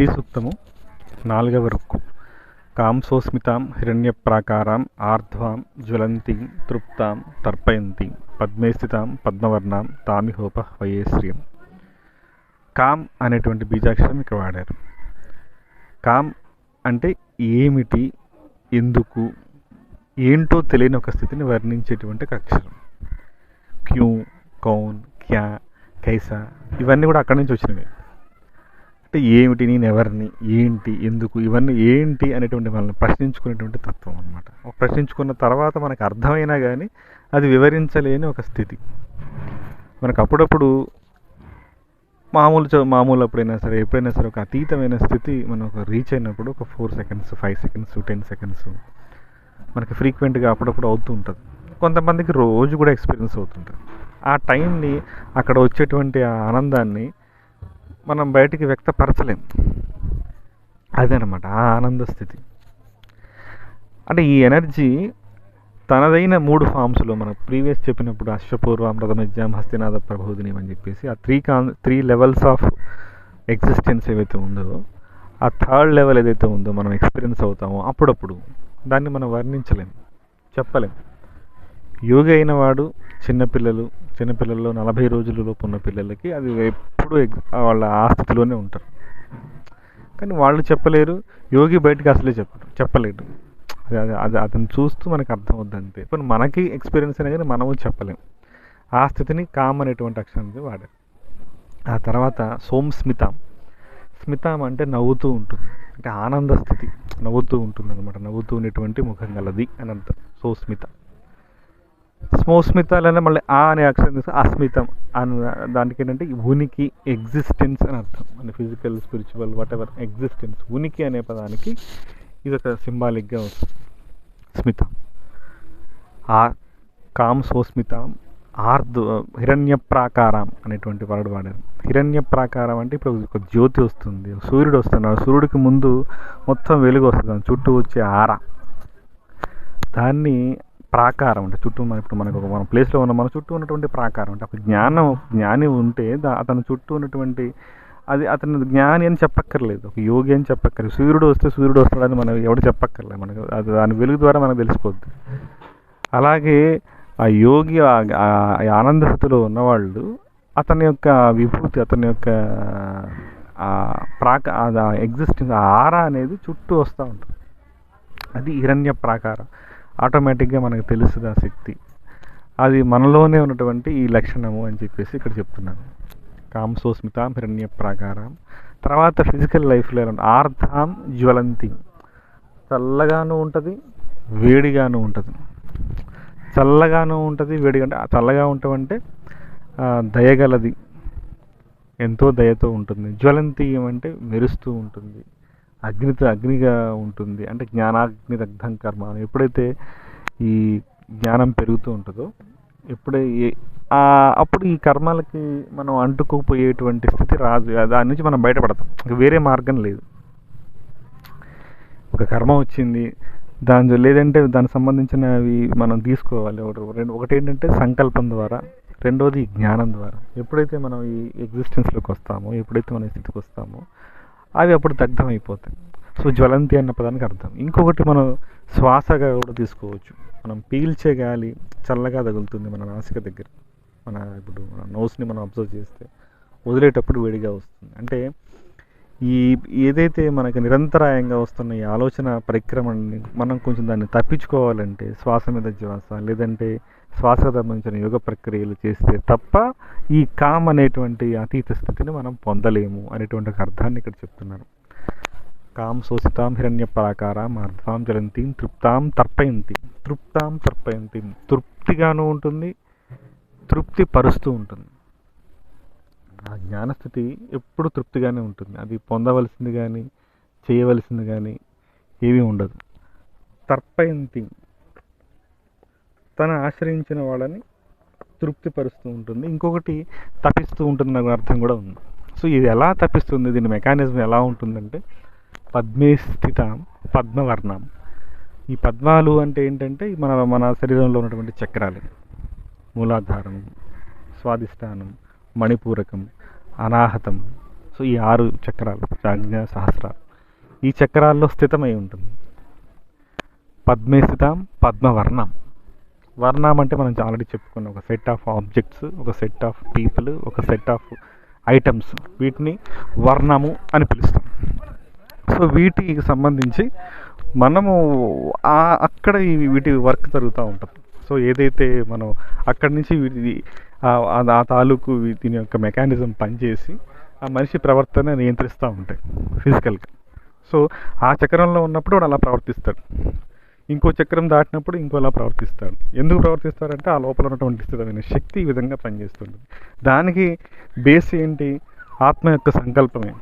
స్త్రీ సూక్తము నాలుగవ రుక్కు. కాంసోస్మితాం హిరణ్యప్రాకారాం ఆర్ధ్వాం జ్వలంతిం తృప్తాం తర్పయంతి పద్మేస్థితాం పద్మవర్ణాం తామిహోప వయేశ్రియం. కామ్ అనేటువంటి బీజాక్షరం ఇక్కడ వాడారు. కామ్ అంటే ఏమిటి ఎందుకు ఏంటో తెలియని ఒక స్థితిని వర్ణించేటువంటి ఒక అక్షరం. క్యూ కౌన్ క్యా కైసా ఇవన్నీ కూడా అక్కడి నుంచి వచ్చినవి. అంటే ఏమిటి నేను ఎవరిని ఏంటి ఎందుకు ఇవన్నీ ఏంటి అనేటువంటి మనల్ని ప్రశ్నించుకునేటువంటి తత్వం అనమాట ప్రశ్నించుకున్న తర్వాత మనకు అర్థమైనా కానీ అది వివరించలేని ఒక స్థితి. మనకు అప్పుడప్పుడు మామూలు చ- మామూలు అప్పుడైనా సరే ఎప్పుడైనా సరే ఒక అతీతమైన స్థితి మనం ఒక రీచ్ అయినప్పుడు ఒక four seconds five seconds ten seconds మనకి ఫ్రీక్వెంట్గా అప్పుడప్పుడు అవుతూ ఉంటుంది. కొంతమందికి రోజు కూడా ఎక్స్పీరియన్స్ అవుతుంటుంది. ఆ టైంని అక్కడ వచ్చేటువంటి ఆ ఆనందాన్ని మనం బయటికి వ్యక్తపరచలేం. అదనమాట ఆ ఆనంద స్థితి. అంటే ఈ ఎనర్జీ తనదైన మూడు ఫామ్స్లో మనం ప్రీవియస్ చెప్పినప్పుడు అశ్వపూర్వ అమృతమజ్జాం హస్తినాథ ప్రభోధిని అని చెప్పేసి ఆ త్రీ కాన్ త్రీ లెవెల్స్ ఆఫ్ ఎగ్జిస్టెన్స్ ఏవైతే ఉందో ఆ థర్డ్ లెవెల్ ఏదైతే ఉందో మనం ఎక్స్పీరియన్స్ అవుతామో అప్పుడప్పుడు దాన్ని మనం వర్ణించలేం చెప్పలేం. యోగి అయిన వాడు చిన్నపిల్లలు చిన్నపిల్లల్లో నలభై రోజులలోపు ఉన్న పిల్లలకి అది ఎప్పుడు వాళ్ళ ఆ స్థితిలోనే ఉంటారు. కానీ వాళ్ళు చెప్పలేరు యోగి బయటకు అసలే చెప్పరు చెప్పలేడు. అది అది అతను చూస్తూ మనకు అర్థం అవుద్ది అంతే ఇప్పుడు మనకి ఎక్స్పీరియన్స్ అయినా కానీ మనము చెప్పలేం. ఆ స్థితిని కామ్ అనేటువంటి అక్షరానికి వాడారు. ఆ తర్వాత సోం స్మితాం. స్మితాం అంటే నవ్వుతూ ఉంటుంది. అంటే ఆనంద స్థితి నవ్వుతూ ఉంటుంది అనమాట నవ్వుతూ ఉండేటువంటి ముఖం గలది అని అర్థం సోస్మిత స్మోస్మిత స్మోస్మితాలనే మళ్ళీ ఆ అనే అక్షరం తీసి అస్మితం అని దానికి ఏంటంటే ఉనికి ఎగ్జిస్టెన్స్ అని అర్థం. అంటే physical spiritual whatever existence ఉనికి అనే పదానికి ఇది ఒక సింబాలిక్గా వస్తుంది. స్మిత. ఆ కామ్ సోస్మితం ఆర్దు హిరణ్య ప్రాకారం అనేటువంటి వర్డ్ వాడారు. హిరణ్య ప్రాకారం అంటే ఇప్పుడు ఒక జ్యోతి వస్తుంది సూర్యుడు వస్తున్నాడు. సూర్యుడికి ముందు మొత్తం వెలుగు వస్తుంది చుట్టూ వచ్చే ఆర. దాన్ని ప్రాకారం అంటే చుట్టూ మన ఇప్పుడు మనకు ఒక మన ప్లేస్లో ఉన్న మన చుట్టూ ఉన్నటువంటి ప్రాకారం అంటే ఒక జ్ఞానం జ్ఞాని ఉంటే దా అతని చుట్టూ ఉన్నటువంటి అది అతను జ్ఞాని అని చెప్పక్కర్లేదు. ఒక యోగి అని చెప్పక్కర్లేదు. సూర్యుడు వస్తే సూర్యుడు వస్తాడని మనం ఎవడు చెప్పక్కర్లేదు మనకు. అది దాని వెలుగు ద్వారా మనకు తెలిసిపోద్ది. అలాగే ఆ యోగి ఆనంద స్థితిలో ఉన్నవాళ్ళు అతని యొక్క విభూతి అతని యొక్క ప్రాక ఎగ్జిస్టింగ్ ఆరా అనేది చుట్టూ వస్తూ ఉంటుంది. అది హిరణ్య ప్రాకారం. ఆటోమేటిక్గా మనకు తెలుస్తుంది ఆ శక్తి? అది మనలోనే ఉన్నటువంటి ఈ లక్షణము అని చెప్పేసి ఇక్కడ చెప్తున్నాను. కాంసోస్మితాం హిరణ్య ప్రాకారం. తర్వాత ఫిజికల్ లైఫ్లో ఆర్థాం జ్వలంతి. చల్లగాను ఉంటుంది వేడిగాను ఉంటుంది. చల్లగాను ఉంటుంది వేడిగా అంటే చల్లగా ఉంటామంటే దయగలది. ఎంతో దయతో ఉంటుంది. జ్వలంతి అంటే మెరుస్తూ ఉంటుంది. అగ్నితో అగ్నిగా ఉంటుంది. అంటే జ్ఞానాగ్ని దగ్ధం కర్మ ఎప్పుడైతే ఈ జ్ఞానం పెరుగుతూ ఉంటుందో ఎప్పుడే అప్పుడు ఈ కర్మాలకి మనం అంటుకుపోయేటువంటి స్థితి రాదు. దాని నుంచి మనం బయటపడతాం. వేరే మార్గం లేదు. ఒక కర్మ వచ్చింది. దాని లేదంటే దానికి సంబంధించినవి మనం తీసుకోవాలి ఒకటి రెండు ఒకటి ఏంటంటే సంకల్పం ద్వారా రెండోది జ్ఞానం ద్వారా. ఎప్పుడైతే మనం ఈ ఎగ్జిస్టెన్స్లోకి వస్తామో ఎప్పుడైతే మనం ఈ స్థితికి వస్తామో అవి అప్పుడు దగ్ధం అయిపోతాయి సో జ్వలంతి అన్న పదానికి అర్థం. ఇంకొకటి మనం శ్వాసగా కూడా తీసుకోవచ్చు. మనం పీల్చే గాలి చల్లగా తగులుతుంది మన నాసిక దగ్గర. మన ఇప్పుడు మన నోస్ని మనం అబ్జర్వ్ చేస్తే వదిలేటప్పుడు వేడిగా వస్తుంది. అంటే ఈ ఏదైతే మనకి నిరంతరాయంగా వస్తున్న ఈ ఆలోచన పరిక్రమని మనం కొంచెం దాన్ని తప్పించుకోవాలంటే శ్వాస మీద శ్వాస లేదంటే శ్వాసకు సంబంధించిన యోగ ప్రక్రియలు చేస్తే తప్ప ఈ కామ్ అనేటువంటి అతీత స్థితిని మనం పొందలేము అనేటువంటి ఒక అర్థాన్ని ఇక్కడ చెప్తున్నారు. కామ్ శోషితాం హిరణ్య ప్రాకారం అర్థాం జలంతి తృప్తాం తర్పయంతి. తృప్తాం తర్పయంతి. తృప్తిగాను ఉంటుంది తృప్తి పరుస్తూ ఉంటుంది. ఆ జ్ఞానస్థితి ఎప్పుడు తృప్తిగానే ఉంటుంది. అది పొందవలసింది కానీ చేయవలసింది కానీ ఏమీ ఉండదు. తర్పయంతి. తను ఆశ్రయించిన వాళ్ళని తృప్తిపరుస్తూ ఉంటుంది. ఇంకొకటి తప్పిస్తూ ఉంటుంది నాకు అర్థం కూడా ఉంది. సో ఇది ఎలా తప్పిస్తుంది? దీని మెకానిజం ఎలా ఉంటుందంటే పద్మేస్థిత పద్మవర్ణం. ఈ పద్మాలు అంటే ఏంటంటే మన మన శరీరంలో ఉన్నటువంటి చక్రాలు. మూలాధారం స్వాదిష్టానం మణిపూరకం అనాహతం. సో ఈ ఆరు చక్రాలు ప్రాజ్ఞ సహస్రాలు ఈ చక్రాల్లో స్థితమై ఉంటుంది. పద్మేస్థితం పద్మవర్ణం. వర్ణం అంటే మనం ఆల్రెడీ చెప్పుకున్న. ఒక సెట్ ఆఫ్ ఆబ్జెక్ట్స్ ఒక సెట్ ఆఫ్ పీపుల్ ఒక సెట్ ఆఫ్ ఐటమ్స్ వీటిని వర్ణము అని పిలుస్తాం. సో వీటికి సంబంధించి మనము అక్కడ వీటి వర్క్ జరుగుతూ ఉంటుంది. సో ఏదైతే మనం అక్కడి నుంచి వీటి ఆ- తాలూకు దీని యొక్క మెకానిజం పనిచేసి ఆ మనిషి ప్రవర్తన నియంత్రిస్తూ ఉంటాయి ఫిజికల్గా సో ఆ చక్రంలో ఉన్నప్పుడు వాడు అలా ప్రవర్తిస్తాడు. ఇంకో చక్రం దాటినప్పుడు ఇంకోలా ప్రవర్తిస్తాడు. ఎందుకు ప్రవర్తిస్తారంటే ఆ లోపల ఉన్నటువంటి స్థితమైన శక్తి ఈ విధంగా పనిచేస్తుంటుంది. దానికి బేస్ ఏంటి? ఆత్మ యొక్క సంకల్పమే.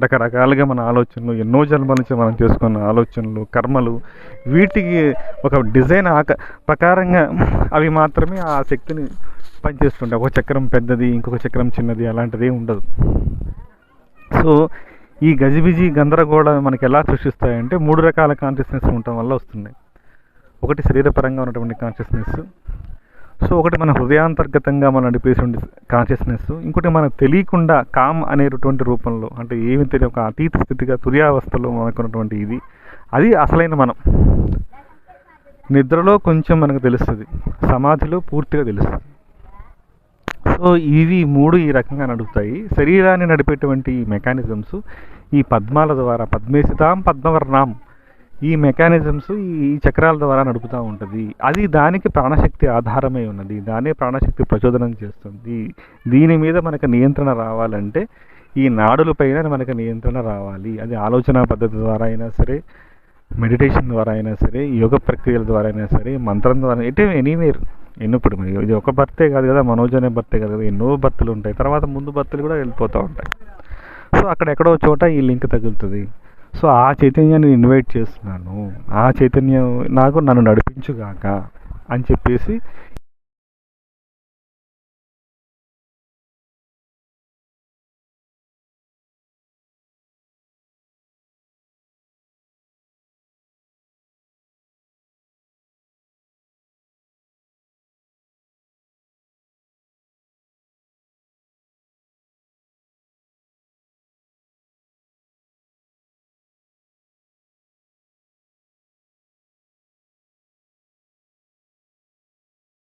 రకరకాలుగా మన ఆలోచనలు ఎన్నో జన్మల నుంచి మనం చేసుకున్న ఆలోచనలు కర్మలు వీటికి ఒక డిజైన్ ఆక ప్రకారంగా అవి మాత్రమే ఆ శక్తిని పనిచేస్తుంటాయి. ఒక చక్రం పెద్దది ఇంకొక చక్రం చిన్నది అలాంటిది ఉండదు. సో ఈ గజిబిజి గందరగోళం మనకి ఎలా సృష్టిస్తాయంటే మూడు రకాల కాన్షియస్నెస్ ఉండటం వల్ల వస్తున్నాయి. ఒకటి శరీరపరంగా ఉన్నటువంటి కాన్షియస్నెస్ సో ఒకటి మన హృదయాంతర్గతంగా మనం నడిపేటువంటి కాన్షియస్నెస్ ఇంకోటి మనకు తెలియకుండా కామ్ అనేటటువంటి రూపంలో అంటే ఏమి తెలియ ఒక అతీత స్థితిగా తుర్యావస్థలో మనకు ఉన్నటువంటి ఇది అది అసలైన మనం. నిద్రలో కొంచెం మనకు తెలుస్తుంది సమాధిలో పూర్తిగా తెలుస్తుంది. సో ఇవి మూడు ఈ రకంగా నడుపుతాయి. శరీరాన్ని నడిపేటువంటి ఈ మెకానిజమ్స్ ఈ పద్మాల ద్వారా పద్మేసితాం పద్మవర్ణాం ఈ మెకానిజమ్స్ ఈ చక్రాల ద్వారా నడుపుతూ ఉంటుంది. అది దానికి ప్రాణశక్తి ఆధారమై ఉన్నది. దానే ప్రాణశక్తి ప్రచోదనం చేస్తుంది. దీని మీద మనకు నియంత్రణ రావాలంటే ఈ నాడులపైన మనకు నియంత్రణ రావాలి. అది ఆలోచన పద్ధతి ద్వారా అయినా సరే మెడిటేషన్ ద్వారా అయినా సరే యోగ ప్రక్రియల ద్వారా అయినా సరే మంత్రం ద్వారా ఎటే ఎనీవేర్ ఎన్నప్పుడు మరి? ఇది ఒక భర్తే కాదు కదా మనోజ్ అనే భర్తే కాదు కదా ఎన్నో భర్తలు ఉంటాయి. తర్వాత ముందు భర్తలు కూడా వెళ్ళిపోతూ ఉంటాయి. సో అక్కడ ఎక్కడో చోట ఈ లింక్ తగులుతుంది. సో ఆ చైతన్యాన్ని ఇన్వైట్ చేస్తున్నాను. ఆ చైతన్యం నాకు నన్ను నడిపించుగాక అని చెప్పేసి